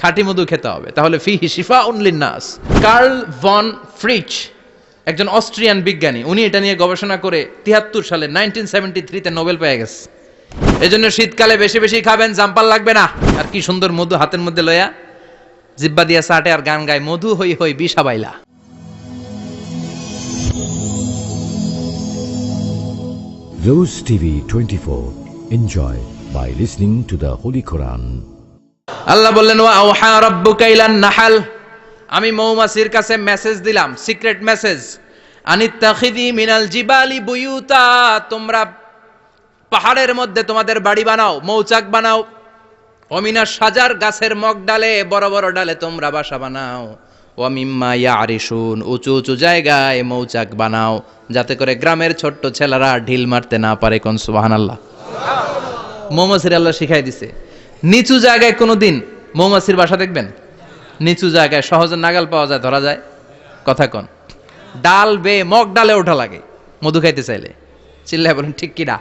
খাঁটি মধু খেতে হবে। তাহলে ফিহি শিফা উনলিনাস কার্ল ভন ফ্রিচ, একজন অস্ট্রিয়ান বিজ্ঞানী, উনি এটা নিয়ে গবেষণা করে তিয়াত্তর সালে নাইনটিন সেভেন্টি থ্রিতে নোবেল পেয়ে গেছে। এই জন্য শীতকালে বেশি বেশি খাবেন জাম্পাল লাগবে না। আর কি সুন্দর মধু হাতের মধ্যে লয়া। জিব্বা দিয়া সাটে আর গান গায়, মধু হই হই বিষা বাইলা। Rose TV 24. Enjoy by listening to the Holy Quran. আল্লাহ বললেন, ওয়া আওহা রাব্বুকা ইলান নাহাল। আমি মৌমাছির কাছে মেসেজ দিলাম সিক্রেট মেসেজ আনিত্তাখিদি মিনাল জিবালি বুয়ুতা। তোমরা পাহাড়ের মধ্যে তোমাদের বাড়ি বানাও, মৌচাক বানাও। অমিনা সাজার গাছের মগ ডালে, বড় বড় ডালে তোমরা বাসা বানাও। ওয়ামিম্মা ইয়ারিসুন উঁচু উঁচু জায়গায় মৌচাক বানাও, যাতে করে গ্রামের ছোট্ট ছেলেরা ঢিল মারতে না পারে কোন সুবাহান আল্লাহ মৌমাছির আল্লাহ শিখাই দিছে। নিচু জায়গায় কোনো দিন মৌমাছির বাসা দেখবেন? নিচু জায়গায় সহজে নাগাল পাওয়া যায়, ধরা যায়। কথা কন। ডাল, বে, মগ, ডালে ওঠা লাগে, মধু খাইতে চাইলে। চিল্লায় বলেন, ঠিক কিনা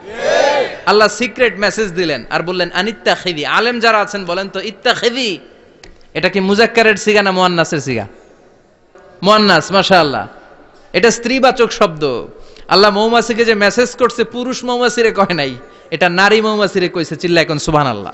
আল্লাহ সিক্রেট মেসেজ দিলেন আর বললেন আনিত্তা খেদি আলেম যারা আছেন, বলেন তো ইত্তা খেদি এটা কি মুজাক্কারের সিগা না মোয়ান্নাসের সিগা? মোয়ান্নাস মাশা আল্লাহ এটা স্ত্রীবাচক শব্দ। আল্লাহ মৌমাছিকে যে মেসেজ করছে, পুরুষ মৌমাছিরে কয় নাই, এটা নারী মৌমাছিরে কইছে চিল্লা এখন সুবহান আল্লাহ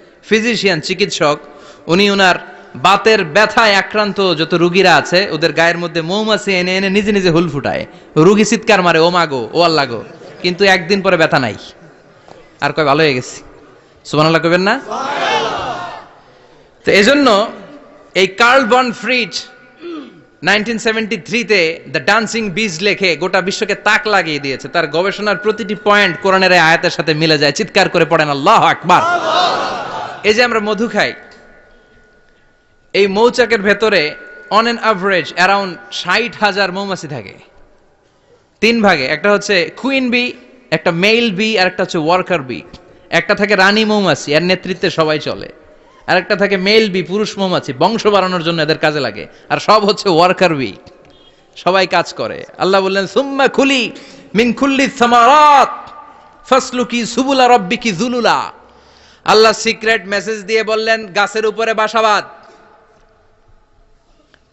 ফিজিশিয়ান চিকিৎসক, উনি ওনার বাতের ব্যথায় আক্রান্ত যত রুগীরা আছে, ওদের গায়ের মধ্যে মৌমাছি এনে এনে নিজে নিজে হুল ফুটায়। রুগী চিৎকার মারে, ও মাগো ও আল্লাহ গো। কিন্তু একদিন পরে ব্যথা নাই। আর কয়, ভালো হয়ে গেছি। সুবহানাল্লাহ কবেন না? তো এজন্য এই Karl von Frisch nineteen seventy থ্রিতে দ্য ডান্সিং বিজ লেখে গোটা বিশ্বকে তাক লাগিয়ে দিয়েছে। তার গবেষণার প্রতিটি পয়েন্ট কোরআনের আয়াতের সাথে মিলে যায়। চিৎকার করে পড়েন, আল্লাহ আকবার। এই যে আমরা মধু খাই, এই মৌচাকের ভেতরে অন এন অ্যাভারেজ অ্যারাউন্ড ষাট হাজার মৌমাছি থাকে। তিন ভাগে, একটা হচ্ছে কুইন বি একটা মেল বি আর একটা হচ্ছে ওয়ার্কার বি একটা থাকে রানী মৌমাছি, এর নেতৃত্বে সবাই চলে। আর একটা থাকে মেল বি পুরুষ মৌমাছি, বংশ বাড়ানোর জন্য এদের কাজে লাগে। আর সব হচ্ছে ওয়ার্কার বি সবাই কাজ করে। আল্লাহ বললেন, সুম্মা খুলি মিন খুল্লি সামারাত, ফাসলুকি সুবুলা রব্বিকি জুলুলা। আল্লাহ সিক্রেট মেসেজ দিয়ে বললেন, গাছের উপরে বাসাবাদ,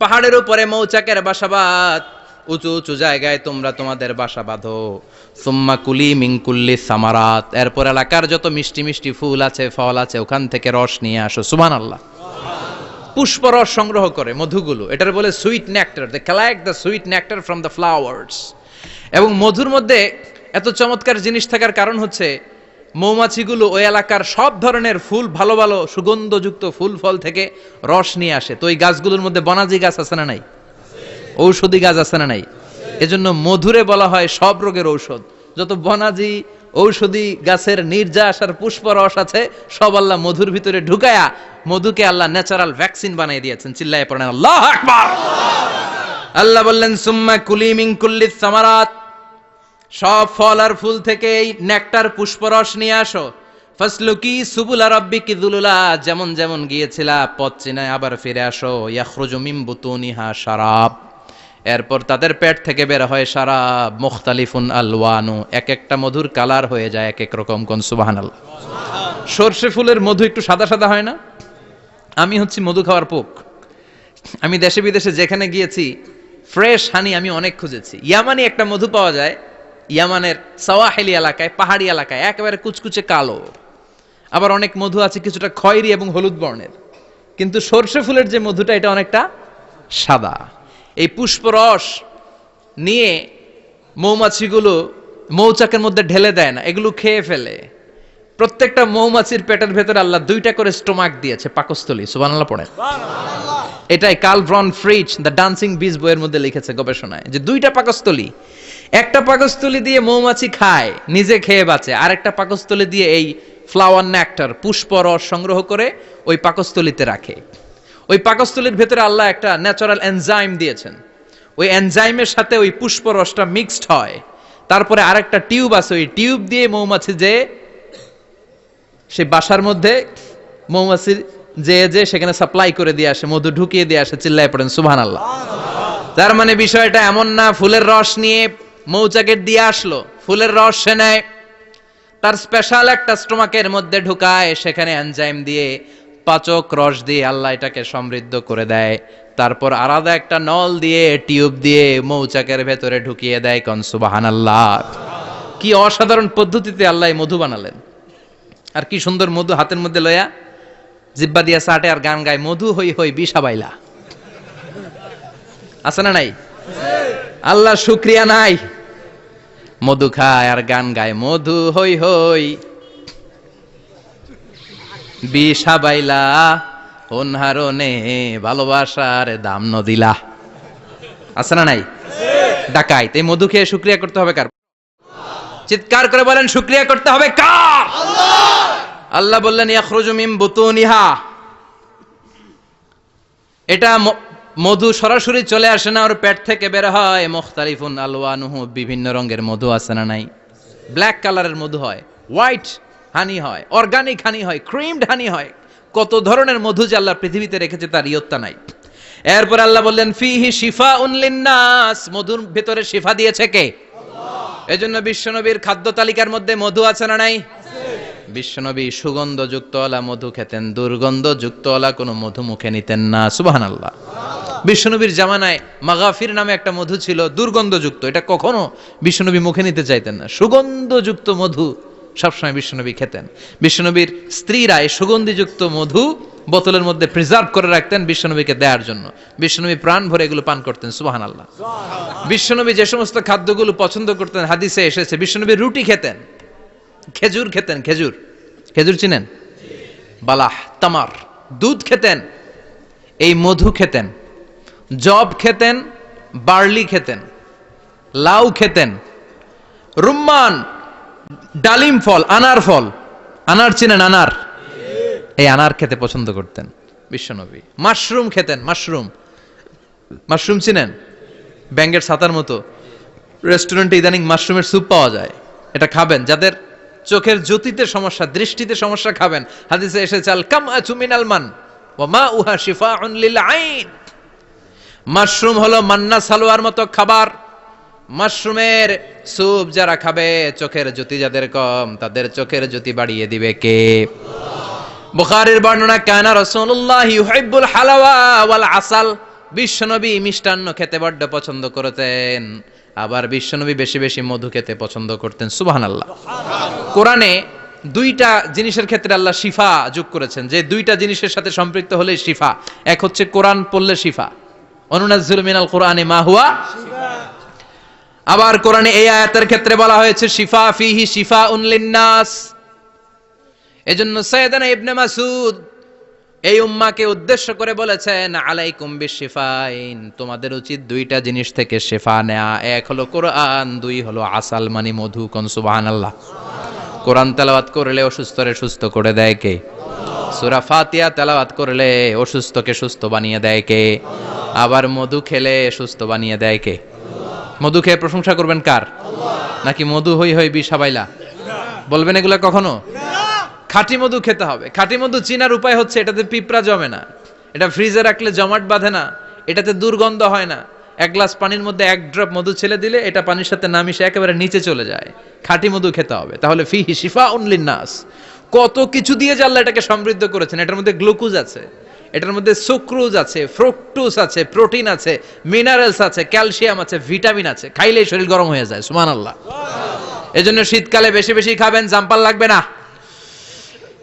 পাহাড়ের উপরে মৌচাকের বাসাবাদ, উঁচু উঁচু জায়গায় তোমরা তোমাদের বাসা বাঁধো সুম্মা কুলি মিঙ্কুল্লি সামারাত, এরপর এলাকার যত মিষ্টি মিষ্টি ফুল আছে, ফল আছে, ওখান থেকে রস নিয়ে আসো। সুবহান আল্লাহ পুষ্পরস সংগ্রহ করে মধুগুলো। এটার বলে sweet nectar they collect the sweet nectar from the flowers এবং মধুর মধ্যে এত চমৎকার জিনিস থাকার কারণ হচ্ছে মৌমাছিগুলো ওই এলাকার সব ধরনের ফুল, ভালো ভালো সুগন্ধযুক্ত ফুল, ফল থেকে রস নিয়ে আসে। তো ওই গাছগুলোর মধ্যে বনাজি গাছ আছে না নাই? ঔষধি গাছ আছে না নাই? এজন্য মধুরে বলা হয় সব রোগের ঔষধ। যত বনাজি, ঔষধি গাছের নির্যাস আর পুষ্পরস আছে, সব আল্লাহ মধুর ভিতরে ঢুকায়া মধুকে আল্লাহ ন্যাচারাল ভ্যাকসিন বানিয়ে দিয়েছেন। চিল্লায় পড়েন, আল্লাহ আল্লাহ বললেন, সুম্মা কুলি মিন কুল্লি সামারাত। সব ফল আর ফুল থেকে এই নেকটার পুষ্পরস নিয়ে আসো। ফাসলুকি সুবুলা রাব্বিকি দুলুলা, যেমন যেমন গিয়েছিলা, পথ চিনায় আবার ফিরে আসো। ইয়াখরুজু মিন বুতুনিহা শারাব। এরপর তাদের পেট থেকে বের হয় শারাব, মুখতালিফুন আলওয়ানু। এক একটা মধুর কালার হয়ে যায় এক এক রকম কোন সুবহানাল্লাহ। সর্ষে ফুলের মধু একটু সাদা সাদা হয় না? আমি হচ্ছি মধু খাওয়ার পোক। আমি দেশে বিদেশে যেখানে গিয়েছি, ফ্রেশ হানি আমি অনেক খুঁজেছি। ইয়ামানি একটা মধু পাওয়া যায় ইয়ামানের সাওয়াহেলি এলাকায়, পাহাড়ি এলাকায়, একেবারে কুচকুচে কালো। আবার অনেক মধু আছে, কিছুটা খয়েরি এবং হলুদ বর্ণের। কিন্তু সর্ষে ফুলের যে মধুটা, এটা অনেকটা সাদা। এই পুষ্পরস নিয়ে মৌমাছিগুলো মৌচাকের মধ্যে ঢেলে দেয় না, এগুলো খেয়ে ফেলে। প্রত্যেকটা মৌমাছির পেটের ভেতরে আল্লাহ দুইটা করে স্টোমাক দিয়েছে, পাকস্থলী, সুবহানাল্লাহ পড়েন। এটাই কার্ল ব্রন ফ্রিজ, দ্য ডান্সিং বিজ বইয়ের মধ্যে লিখেছে গবেষণায়, যে দুইটা পাকস্থলী একটা পাকস্থলী দিয়ে মৌমাছি খায়, নিজে খেয়ে বাঁচে। আর একটা পাকস্থলী দিয়ে এই ফ্লাওয়ার ন্যাক্টার পুষ্প রস সংগ্রহ করে ওই পাকস্থলীতে রাখে। ওই পাকস্থলীর ভেতরে আল্লাহ একটা ন্যাচারাল এনজাইম দিয়েছেন। ওই এনজাইমের সাথে ওই পুষ্প রসটা মিক্সড হয়। তারপরে আরেকটা টিউব আছে, ওই টিউব দিয়ে মৌমাছি যে সেই বাসার মধ্যে মৌমাছির যে যে, সেখানে সাপ্লাই করে দিয়ে আসে, মধু ঢুকিয়ে দিয়ে আসে, চিল্লায় পড়েন সুবহান আল্লাহ তার মানে বিষয়টা এমন না, ফুলের রস নিয়ে মৌচাকের দিয়ে আসলো, ফুলের রস সে নেয়। তার স্পেশাল একটা স্টোমাকের মধ্যে ঢুকায়, সেখানে এনজাইম দিয়ে পাচক রস দিয়ে আল্লাহ এটাকে সমৃদ্ধ করে দেয়। তারপর আলাদা একটা নল দিয়ে টিউব দিয়ে মৌচাকের ভেতরে ঢুকিয়ে দেয় কন সুবাহান আল্লাহ কি অসাধারণ পদ্ধতিতে আল্লাহ মধু বানালেন। আর কি সুন্দর মধু হাতের মধ্যে লয়া, জিব্বা দিয়া সাটে আর গান গায়, মধু হই হই বিষা বাইলা। আছে না নাই? আল্লাহ শুক্রিয়া নাই। মধু খায় আর গান গায়। মধু হই হই। বিষা বাইলা, অনহারণে ভালোবাসার দাম নদিলা আছে না নাই? ডাকাইত এই মধু খেয়ে শুক্রিয়া করতে হবে কার? চিৎকার করে বলেন, শুক্রিয়া করতে হবে কার? আল্লাহ বললেন, ইয়াখরুজু মিন বুতুনিহা। এটা মধু সরাসরি চলে আসে না ওর পেট থেকে বের হয়। মুখতালিফুন আলওয়ানুহু বিভিন্ন রঙের মধু আছে না নাই? ব্ল্যাক কালারের মধু হয় হোয়াইট হানি হয় অর্গানিক হানি হয় ক্রিমড হানি হয়। কত ধরনের মধু যে আল্লাহ পৃথিবীতে রেখেছে তার ইয়ত্তা নাই। এরপর আল্লাহ বললেন ফিহি শিফা উনলিন্নাস মধুর ভেতরে শিফা দিয়েছে কে? এজন্য বিশ্বনবীর খাদ্য তালিকার মধ্যে মধু আছে না নাই? বিশ্বনবী সুগন্ধযুক্তওয়ালা মধু খেতেন দুর্গন্ধযুক্ত দুর্গন্ধযুক্তওয়ালা কোনো মধু মুখে নিতেন না সুবাহান আল্লাহ বিশ্বনবীর জামানায় মাগাফির নামে একটা মধু ছিল, দুর্গন্ধযুক্ত। এটা কখনো বিশ্বনবী মুখে নিতে চাইতেন না। সুগন্ধযুক্ত মধু সবসময় বিশ্বনবী খেতেন। বিশ্বনবীর স্ত্রীরা এই সুগন্ধিযুক্ত মধু বোতলের মধ্যে প্রিজার্ভ করে রাখতেন বিশ্বনবীকে দেওয়ার জন্য। বিশ্বনবী প্রাণ ভরে এগুলো পান করতেন সুবাহান আল্লাহ বিশ্বনবী যে সমস্ত খাদ্যগুলো পছন্দ করতেন, হাদিসে এসেছে, বিশ্বনবী রুটি খেতেন, খেজুর খেতেন, খেজুর। খেজুর চিনেন? বালাহ, তামার। দুধ খেতেন, এই মধু খেতেন। জব খেতেন, বার্লি খেতেন, লাউ খেতেন, রুম্মান, ডালিম ফল, আনার ফল, আনার চিনেন আনার। এই আনার খেতে পছন্দ করতেন বিশ্বনবী। মাশরুম খেতেন, মাশরুম। মাশরুম চিনেন? ব্যাঙ্গের ছাতার মতো। রেস্টুরেন্টে ইদানিং মাশরুমের স্যুপ পাওয়া যায়। এটা খাবেন, যাদের চোখের জ্যোতিতে সমস্যা, দৃষ্টিতে সমস্যা খাবেন। হাদিসে এসেছে, আল কাম আচু মিনাল মান, ওয়া মা উহা লিল আইন। মাশরুম হলো মান্না সালোয়ার মতো খাবার। মাশরুমের স্যুপ যারা খাবে, চোখের জ্যোতি যাদের কম, তাদের চোখের জ্যোতি বাড়িয়ে দিবে কে? বুখারীর বর্ণনা, কানা রাসূলুল্লাহ ইউহিব্বুল হালাওয়া ওয়াল আসাল। বিশ্বনবী মিষ্টান্ন খেতে বড্ড পছন্দ করতেন। আবার বিশ্বনবী বেশি বেশি মধু খেতে পছন্দ করতেন। সুবহানাল্লাহ। কোরআনে দুইটা জিনিসের ক্ষেত্রে আল্লাহ শিফা যোগ করেছেন। যে দুইটা জিনিসের সাথে সম্পৃক্ত হলে শিফা। এক হচ্ছে কোরআন পড়লে শিফা। অনুনাজ্জুল মিনাল কোরআনে মা হুয়া? আবার কোরআনে এই আয়াতের ক্ষেত্রে বলা হয়েছে, শিফা ফিহি শিফা উনলিন্নাস এজন্য সৈয়দানা ইবনে মাসুদ এই উম্মাকে উদ্দেশ্য করে বলেছেন আলাই আলাইকুম বিশিফাইন, তোমাদের উচিত দুইটা জিনিস থেকে শেফা নেয়া। এক হলো কোরআন, দুই হলো আসাল মানি মধু কোন, সুবহানাল্লাহ। কোরআন তেলাওয়াত করলে অসুস্থরে সুস্থ করে দেয় কে? সূরা ফাতিহা তেলাওয়াত করলে অসুস্থকে সুস্থ বানিয়ে দেয় কে? আবার মধু খেলে সুস্থ বানিয়ে দেয় কে? মধু খেয়ে প্রশংসা করবেন কার? নাকি মধু হই হই বিষাবাইলা বলবেন এগুলো কখনো? খাঁটি মধু খেতে হবে। খাঁটি মধু চিনার উপায় হচ্ছে এটাতে পিঁপড়া জমে না। এটা ফ্রিজে রাখলে জমাট বাঁধে না। এটাতে দুর্গন্ধ হয় না। এক গ্লাস পানির মধ্যে এক ড্রপ মধু ছেলে দিলে এটা পানির সাথে না মিশে একেবারে নিচে চলে যায়। খাঁটি মধু খেতে হবে। তাহলে ফি শিফা উনলিন নাস কত কিছু দিয়ে জানলা এটাকে সমৃদ্ধ করেছেন। এটার মধ্যে গ্লুকোজ আছে, এটার মধ্যে সুক্রোজ আছে ফ্রুকটোজ আছে প্রোটিন আছে মিনারেলস আছে ক্যালসিয়াম আছে ভিটামিন আছে। খাইলেই শরীর গরম হয়ে যায় সুমান আল্লাহ এজন্য শীতকালে বেশি বেশি খাবেন জাম্পাল লাগবে না।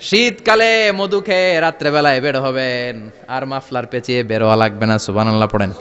শীতকালে মধু খেয়ে রাত্রেবেলায় বের হবেন, আর মাফলার পেঁচিয়ে বেরোয়া লাগবে না সুবান আল্লাহ পড়েন।